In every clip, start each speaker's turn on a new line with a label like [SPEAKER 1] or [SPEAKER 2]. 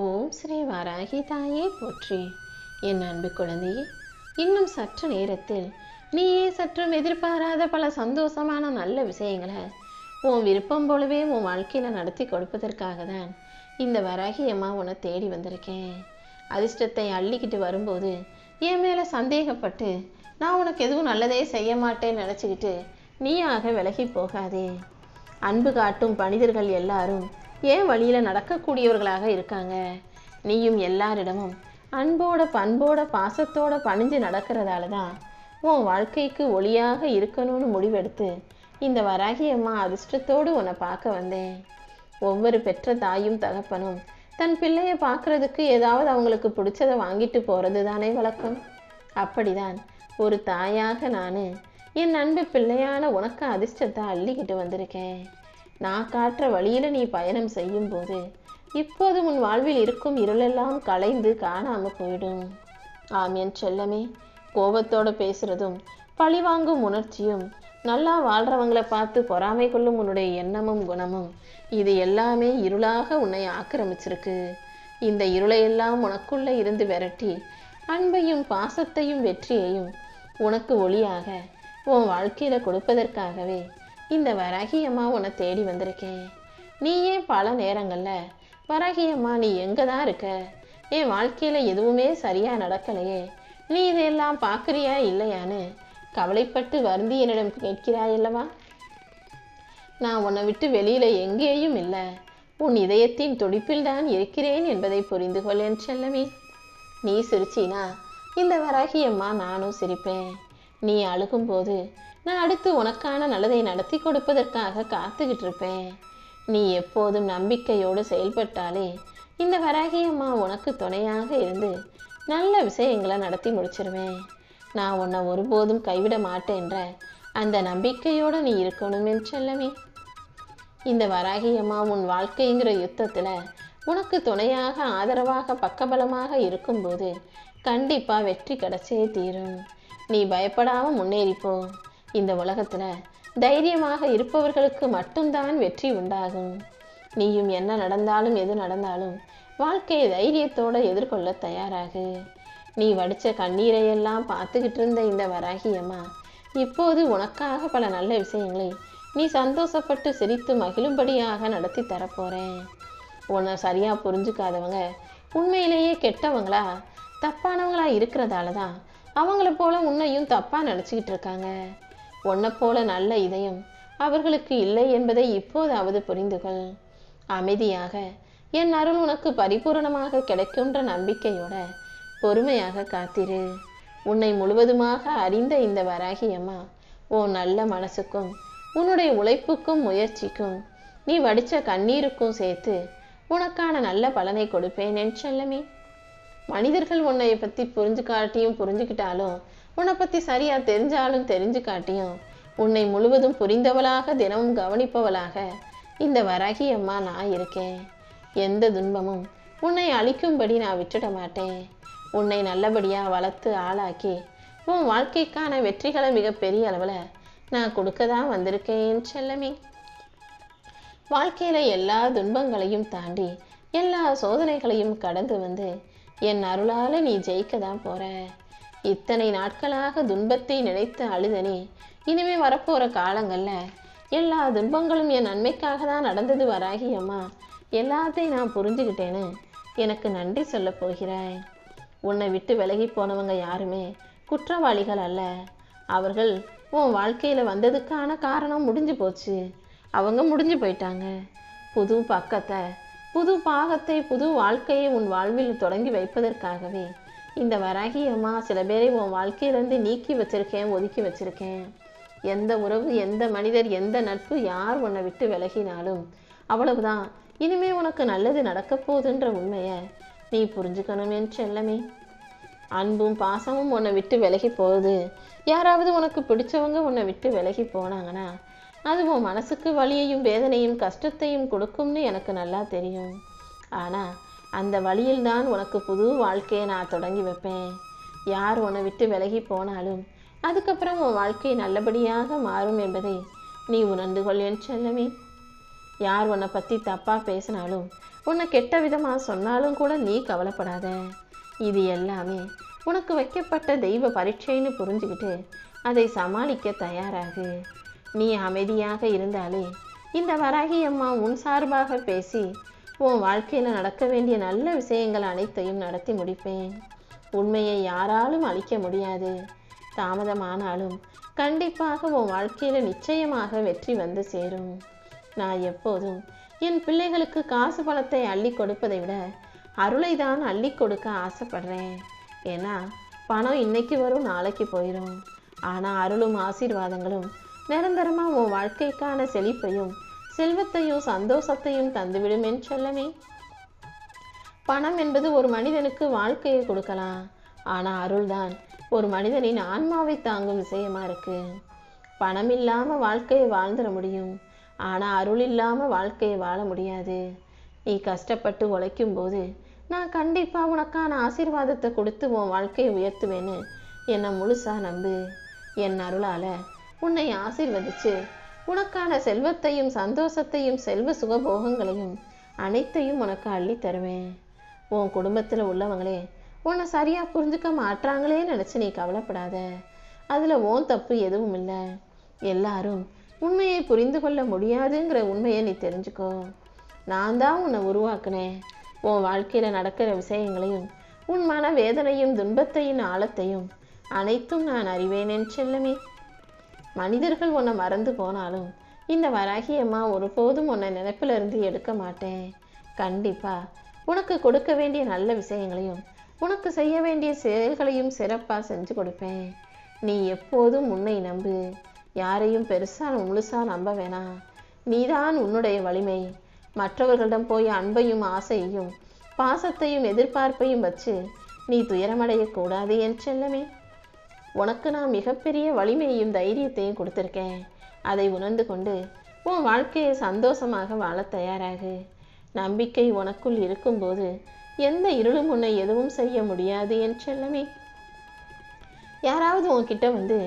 [SPEAKER 1] ஓம் ஸ்ரீ வாராகி தாயே போற்றி. என் அன்பு குழந்தையே இன்னும் சற்று நேரத்தில் நீயே சற்றும் எதிர்பாராத பல சந்தோஷமான நல்ல விஷயங்களை உன் விருப்பம் போலவே உன் வாழ்க்கையில் நடத்தி கொடுப்பதற்காக தான் இந்த வராகி அம்மா உன்னை தேடி வந்திருக்கேன். அதிர்ஷ்டத்தை அள்ளிக்கிட்டு வரும்போது என் மேலே சந்தேகப்பட்டு நான் உனக்கு எதுவும் நல்லதே செய்ய மாட்டேன்னு நினச்சிக்கிட்டு நீயாக விலகி போகாதே. அன்பு காட்டும் மனிதர்கள் எல்லாரும் ஏன் வழியில் நடக்கக்கூடியவர்களாக இருக்காங்க? நீயும் எல்லாரிடமும் அன்போட பண்போட பாசத்தோட பணிஞ்சு நடக்கிறதால தான் உன் வாழ்க்கைக்கு ஒளியாக இருக்கணும்னு முடிவெடுத்து இந்த வராகி அம்மா அதிர்ஷ்டத்தோடு உன்னை பார்க்க வந்தேன். ஒவ்வொரு பெற்ற தாயும் தகப்பனும் தன் பிள்ளையை பார்க்கறதுக்கு ஏதாவது அவங்களுக்கு பிடிச்சதை வாங்கிட்டு போகிறது தானே வழக்கம். அப்படிதான் ஒரு தாயாக நான் என் அன்பு பிள்ளையான உனக்கு அதிர்ஷ்டத்தை அள்ளிக்கிட்டு வந்திருக்கேன். நான் காட்டுற வழியில் நீ பயணம் செய்யும்போது இப்போது உன் வாழ்வில் இருக்கும் இருளெல்லாம் கலைந்து காணாமல் போயிடும். ஆம் என் செல்லமே. கோபத்தோடு பேசுறதும் பழிவாங்கும் உணர்ச்சியும் நல்லா வாழ்கிறவங்களை பார்த்து பொறாமை கொள்ளும் உன்னுடைய எண்ணமும் குணமும் இது எல்லாமே இருளாக உன்னை ஆக்கிரமிச்சிருக்கு. இந்த இருளையெல்லாம் உனக்குள்ளே இருந்து விரட்டி அன்பையும் பாசத்தையும் வெற்றியையும் உனக்கு ஒளியாக உன் வாழ்க்கையில் கொடுப்பதற்காகவே இந்த வராகியம்மா உன்னை தேடி வந்திருக்கேன் நீயே பல நேரங்களில் வராகியம்மா நீ எங்கே தான் இருக்க? என் வாழ்க்கையில் எதுவுமே சரியாக நடக்கலையே. நீ இதையெல்லாம் பார்க்குறியா இல்லையான்னு கவலைப்பட்டு வருந்தி என்னிடம் கேட்கிறாயல்லவா நான் உன்னை விட்டு வெளியில் எங்கேயும் இல்லை. உன் இதயத்தின் துடிப்பில் தான் இருக்கிறேன் என்பதை புரிந்து கொள் என் செல்லமே. நீ சிரிச்சினா இந்த வராகியம்மா நானும் சிரிப்பேன். நீ அழுகும்போது நான் அடுத்து உனக்கான நல்லதை நடத்தி கொடுப்பதற்காக காத்துக்கிட்டு இருப்பேன் நீ எப்போதும் நம்பிக்கையோடு செயல்பட்டாலே இந்த வராகியம்மா உனக்கு துணையாக இருந்து நல்ல விஷயங்களை நடத்தி முடிச்சிருவேன். நான் உன்னை ஒருபோதும் கைவிட மாட்டேன்ற அந்த நம்பிக்கையோடு நீ இருக்கணுமே செல்லமே. இந்த வராகி அம்மா உன் வாழ்க்கைங்கிற யுத்தத்தில் உனக்கு துணையாக ஆதரவாக பக்கபலமாக இருக்கும்போது கண்டிப்பாக வெற்றி கிடைச்சே தீரும். நீ பயப்படாமல் முன்னேறிப்போ. இந்த உலகத்துல தைரியமாக இருப்பவர்களுக்கு மட்டும்தான் வெற்றி உண்டாகும். நீயும் என்ன நடந்தாலும் எது நடந்தாலும் வாழ்க்கையை தைரியத்தோடு எதிர்கொள்ள தயாராகு. நீ வடிச்ச கண்ணீரையெல்லாம் பார்த்துக்கிட்டு இருந்த இந்த வராகியம்மா இப்போது உனக்காக பல நல்ல விஷயங்களை நீ சந்தோஷப்பட்டு சிரித்து மகிழும்படியாக நடத்தி தரப்போறேன். உன்னை சரியாக புரிஞ்சுக்காதவங்க உண்மையிலேயே கெட்டவங்களா தப்பானவங்களா இருக்கிறதால தான் அவங்கள போல உன்னையும் தப்பாக நினச்சிக்கிட்டு இருக்காங்க. உன்னை போல நல்ல இதயம் அவர்களுக்கு இல்லை என்பதை இப்போதாவது புரிந்து கொள் அமைதியாக என் அருள் உனக்கு பரிபூரணமாக கிடைக்கும்ன்ற நம்பிக்கையோட பொறுமையாக காத்திரு. உன்னை முழுவதுமாக அறிந்த இந்த வராகியம்மா ஓ உன் நல்ல மனசுக்கும் உன்னுடைய உழைப்புக்கும் முயற்சிக்கும் நீ வடிச்ச கண்ணீருக்கும் சேர்த்து உனக்கான நல்ல பலனை கொடுப்பேன் என் செல்லமே. மனிதர்கள் உன்னை பற்றி புரிஞ்சு காட்டியும் புரிஞ்சுக்கிட்டாலும் உன்னை பற்றி சரியாக தெரிஞ்சாலும் தெரிஞ்சு காட்டியும் உன்னை முழுவதும் புரிந்தவளாக தினமும் கவனிப்பவளாக இந்த வராகி அம்மா நான் இருக்கேன். எந்த துன்பமும் உன்னை அழிக்கும்படி நான் விட்டுட மாட்டேன். உன்னை நல்லபடியாக வளர்த்து ஆளாக்கி உன் வாழ்க்கைக்கான வெற்றிகளை மிகப்பெரிய அளவில் நான் கொடுக்க தான் வந்திருக்கேன் செல்லமே. வாழ்க்கையில் எல்லா துன்பங்களையும் தாண்டி எல்லா சோதனைகளையும் கடந்து வந்து என் அருளால் நீ ஜெயிக்க தான் போகிற இத்தனை நாட்களாக துன்பத்தை நினைத்து அழுதனே. இனிமே வரப்போற காலங்கள்ல எல்லா துன்பங்களும் என் நன்மைக்காக தான் நடந்தது வராகி அம்மா. எல்லாத்தையும் நான் புரிஞ்சுக்கிட்டேன்னு எனக்கு நன்றி சொல்ல போகிறாய். உன்னை விட்டு விலகி போனவங்க யாருமே குற்றவாளிகள் அல்ல. அவர்கள் உன் வாழ்க்கையில் வந்ததுக்கான காரணம் முடிஞ்சு போச்சு. அவங்க முடிஞ்சு போயிட்டாங்க. புது பக்கத்தை புது பாகத்தை புது வாழ்க்கையை உன் வாழ்வில் தொடங்கி வைப்பதற்காகவே இந்த வராகி அம்மா சில பேரை உன் வாழ்க்கையிலேருந்து நீக்கி வச்சிருக்கேன் ஒதுக்கி வச்சிருக்கேன். எந்த உறவு எந்த மனிதர் எந்த நட்பு யார் உன்னை விட்டு விலகினாலும்? அவ்வளவுதான். இனிமே உனக்கு நல்லது நடக்க போகுதுன்ற உண்மையை நீ புரிஞ்சுக்கணும் என் செல்லமே. அன்பும் பாசமும் உன்னை விட்டு விலகி போகுது. யாராவது உனக்கு பிடிச்சவங்க உன்னை விட்டு விலகி போனாங்கன்னா அது உன் மனசுக்கு வலியையும் வேதனையும் கஷ்டத்தையும் கொடுக்கும்னு எனக்கு நல்லா தெரியும். ஆனால் அந்த வழியில் தான் உனக்கு புது வாழ்க்கையை நான் தொடங்கி வைப்பேன். யார் உன்னை விட்டு விலகி போனாலும் அதுக்கப்புறம் உன் வாழ்க்கை நல்லபடியாக மாறும் என்பதை நீ உணர்ந்து கொள் என் செல்லமே. யார் உன்னை பற்றி தப்பாக பேசினாலும் உன்னை கெட்ட விதமாக சொன்னாலும் கூட நீ கவலைப்படாத. இது எல்லாமே உனக்கு வைக்கப்பட்ட தெய்வ பரீட்சைன்னு புரிஞ்சுக்கிட்டு அதை சமாளிக்க தயாராகு. நீ அமைதியாக இருந்தாலே இந்த வராகி அம்மா உன் சார்பாக பேசி உன் வாழ்க்கையில் நடக்க வேண்டிய நல்ல விஷயங்கள் அனைத்தையும் நடத்தி முடிப்பேன். உண்மையை யாராலும் அழிக்க முடியாது. தாமதமானாலும் கண்டிப்பாக உன் வாழ்க்கையில் நிச்சயமாக வெற்றி வந்து சேரும். நான் எப்போதும் என் பிள்ளைகளுக்கு காசு பணத்தை அள்ளி கொடுப்பதை விட அருளை தான் அள்ளி கொடுக்க ஆசைப்படுறேன். ஏன்னா பணம் இன்னைக்கு வரும் நாளைக்கு போயிடும் ஆனால் அருளும் ஆசீர்வாதங்களும் நிரந்தரமாக உன் வாழ்க்கைக்கான செழிப்பையும் செல்வத்தையும் சந்தோஷத்தையும் தந்துவிடும் என் செல்லமே. பணம் என்பது ஒரு மனிதனுக்கு வாழ்க்கையை கொடுக்கலாம். ஆனால் அருள்தான் ஒரு மனிதனின் ஆன்மாவை தாங்கும் விஷயமா இருக்கு. பணம் இல்லாமல் வாழ்க்கையை வாழ்ந்துட முடியும். ஆனால் அருள் இல்லாமல் வாழ்க்கையை வாழ முடியாது. நீ கஷ்டப்பட்டு உழைக்கும் போது நான் கண்டிப்பாக உனக்கான ஆசீர்வாதத்தை கொடுத்து உன் வாழ்க்கையை உயர்த்துவேன்னு என்னை முழுசா நம்பு. என் அருளால உன்னை ஆசீர்வதிச்சு உனக்கான செல்வத்தையும் சந்தோஷத்தையும் செல்வ சுகபோகங்களையும் அனைத்தையும் உனக்கு அள்ளி தருவேன். உன் குடும்பத்தில் உள்ளவங்களே உன்னை சரியாக புரிஞ்சுக்க மாட்றாங்களே நினச்சி நீ கவலைப்படாத. அதில் உன் தப்பு எதுவும் இல்லை. எல்லாரும் உண்மையை புரிந்து கொள்ள முடியாதுங்கிற உண்மையை நீ தெரிஞ்சுக்கோ. நான் தான் உன்னை உருவாக்குனேன். உன் வாழ்க்கையில் நடக்கிற விஷயங்களையும் உன் மன வேதனையும் துன்பத்தையும் ஆழத்தையும் அனைத்தும் நான் அறிவேனேன் செல்லமே. மனிதர்கள் உன்னை மறந்து போனாலும் இந்த வராகி அம்மா ஒருபோதும் உன்னை நினைப்பிலிருந்து எடுக்க மாட்டேன். கண்டிப்பா. உனக்கு கொடுக்க வேண்டிய நல்ல விஷயங்களையும் உனக்கு செய்ய வேண்டிய செயல்களையும் சிறப்பாக செஞ்சு கொடுப்பேன். நீ எப்போதும் உன்னை நம்பு. யாரையும் பெருசாக முழுசாக நம்ப வேணாம் நீதான் உன்னுடைய வலிமை. மற்றவர்களிடம் போய் அன்பையும் ஆசையையும் பாசத்தையும் எதிர்பார்ப்பையும் வச்சு நீ துயரமடையக்கூடாது என் செல்லமே. உனக்கு நான் மிகப்பெரிய வலிமையையும் தைரியத்தையும் கொடுத்துருக்கேன். அதை உணர்ந்து கொண்டு உன் வாழ்க்கையை சந்தோஷமாக வாழ தயாராகு. நம்பிக்கை உனக்குள் இருக்கும்போது எந்த இருளும் உன்னை எதுவும் செய்ய முடியாது என் செல்லமே. யாராவது உன்கிட்ட வந்து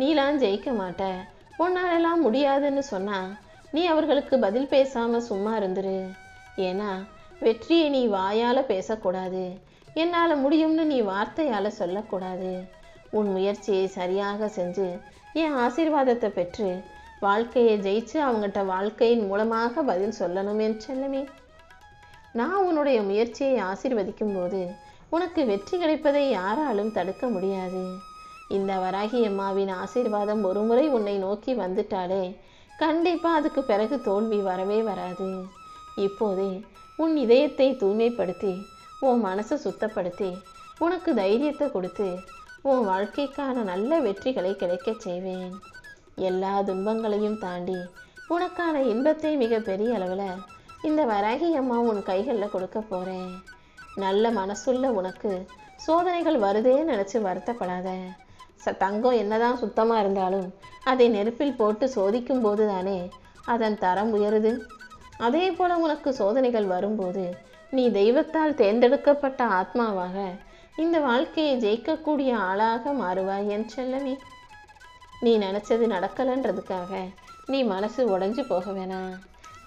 [SPEAKER 1] நீலாம் ஜெயிக்க மாட்ட. உன்னாலெல்லாம் முடியாதுன்னு சொன்னால் நீ அவர்களுக்கு பதில் பேசாமல் சும்மா இருந்துரு. ஏன்னா வெற்றியை நீ வாயால் பேசக்கூடாது. என்னால் முடியும்னு நீ வார்த்தையால் சொல்லக்கூடாது. உன் முயற்சியை சரியாக செஞ்சு என் ஆசீர்வாதத்தை பெற்று வாழ்க்கையை ஜெயிச்சு அவங்ககிட்ட வாழ்க்கையின் மூலமாக பதில் சொல்லணும் என் செல்லமே. நான் உன்னுடைய முயற்சியை ஆசீர்வதிக்கும் போது உனக்கு வெற்றி கிடைப்பதை யாராலும் தடுக்க முடியாது. இந்த வராகி அம்மாவின் ஆசீர்வாதம் ஒருமுறை உன்னை நோக்கி வந்துட்டாலே கண்டிப்பாக அதுக்கு பிறகு தோல்வி வரவே வராது. இப்போதே உன் இதயத்தை தூய்மைப்படுத்தி உன் மனசை சுத்தப்படுத்தி உனக்கு தைரியத்தை கொடுத்து உன் வாழ்க்கைக்கான நல்ல வெற்றிகளை கிடைக்கச் செய்வேன். எல்லா துன்பங்களையும் தாண்டி உனக்கான இன்பத்தை மிக பெரிய அளவில் இந்த வராகி அம்மா உன் கைகளில் கொடுக்க போகிறேன் நல்ல மனசுள்ள உனக்கு சோதனைகள் வருதே நினச்சி வருத்தப்படாத. ச தங்கம் என்னதான் சுத்தமாக இருந்தாலும் அதை நெருப்பில் போட்டு சோதிக்கும் போது தானே அதன் தரம் உயருது. அதே போல் உனக்கு சோதனைகள் வரும்போது நீ தெய்வத்தால் தேர்ந்தெடுக்கப்பட்ட ஆத்மாவாக இந்த வாழ்க்கையை ஜெயிக்கக்கூடிய ஆளாக மாறுவாய் என் செல்லமே. நீ நினச்சது நடக்கலைன்றதுக்காக நீ மனசு உடஞ்சு போக வேணாம்.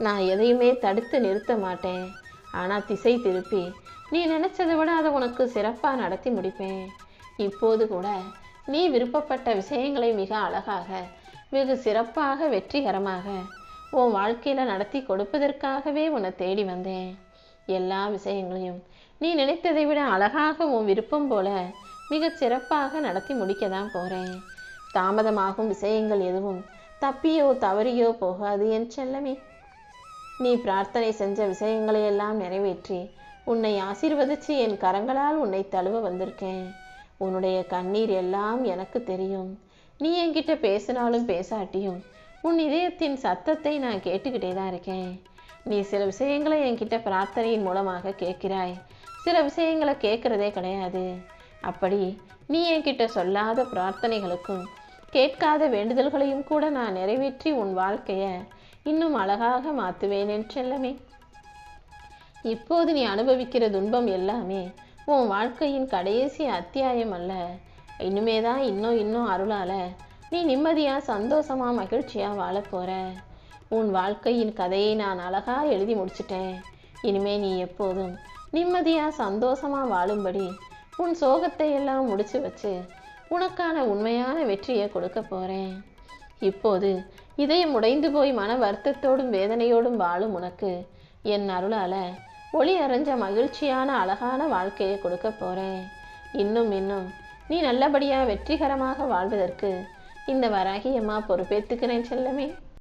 [SPEAKER 1] நான் எதையுமே தடுத்து நிறுத்த மாட்டேன். ஆனால் திசை திருப்பி நீ நினச்சதை விட அதை உனக்கு சிறப்பாக நடத்தி முடிப்பேன். இப்போது கூட நீ விருப்பப்பட்ட விஷயங்களை மிக அழகாக வெகு சிறப்பாக வெற்றிகரமாக உன் வாழ்க்கையில் நடத்தி கொடுப்பதற்காகவே உன்னை தேடி வந்தேன். எல்லா விஷயங்களையும் நீ நினைத்ததை விட அழகாக உன் விருப்பம் போல மிகச் சிறப்பாக நடத்தி முடிக்க தான் போகிறேன் தாமதமாகும் விஷயங்கள் எதுவும் தப்பியோ தவறியோ போகாது என் செல்லமே. நீ பிரார்த்தனை செஞ்ச விஷயங்களை எல்லாம் நிறைவேற்றி உன்னை ஆசீர்வதிச்சு என் கரங்களால் உன்னை தழுவ வந்திருக்கேன். உன்னுடைய கண்ணீர் எல்லாம் எனக்கு தெரியும். நீ என்கிட்ட பேசினாலும் பேசாட்டியும் உன் இதயத்தின் சத்தத்தை நான் கேட்டுக்கிட்டே தான் இருக்கேன். நீ சில விஷயங்களை என்கிட்ட பிரார்த்தனையின் மூலமாக கேட்கிறாய். சில விஷயங்களை கேட்குறதே கிடையாது. அப்படி நீ என்கிட்ட சொல்லாத பிரார்த்தனைகளுக்கும் கேட்காத வேண்டுதல்களையும் கூட நான் நிறைவேற்றி உன் வாழ்க்கையை இன்னும் அழகாக மாற்றுவேன் என்று செல்லமே. இப்போது நீ அனுபவிக்கிற துன்பம் எல்லாமே உன் வாழ்க்கையின் கடைசி அத்தியாயம் அல்ல. இனிமே தான் இன்னும் இன்னும் அருளால நீ நிம்மதியாக சந்தோஷமா மகிழ்ச்சியாக வாழப் போற. உன் வாழ்க்கையின் கதையை நான் அழகாக எழுதி முடிச்சிட்டேன். இனிமே நீ எப்போதும் நிம்மதியாக சந்தோஷமாக வாழும்படி உன் சோகத்தை எல்லாம் முடிச்சு வச்சு உனக்கான உண்மையான வெற்றியை கொடுக்க போகிறேன் இப்போது இதயம் உடைந்து போய் மன வருத்தத்தோடும் வேதனையோடும் வாழும் உனக்கு என் அருளால ஒளி அறிஞ்ச மகிழ்ச்சியான அழகான வாழ்க்கையை கொடுக்க போகிறேன் இன்னும் இன்னும் நீ நல்லபடியாக வெற்றிகரமாக வாழ்வதற்கு இந்த வராகியம்மா பொறுப்பேற்றுக்கிறேன் செல்லமே.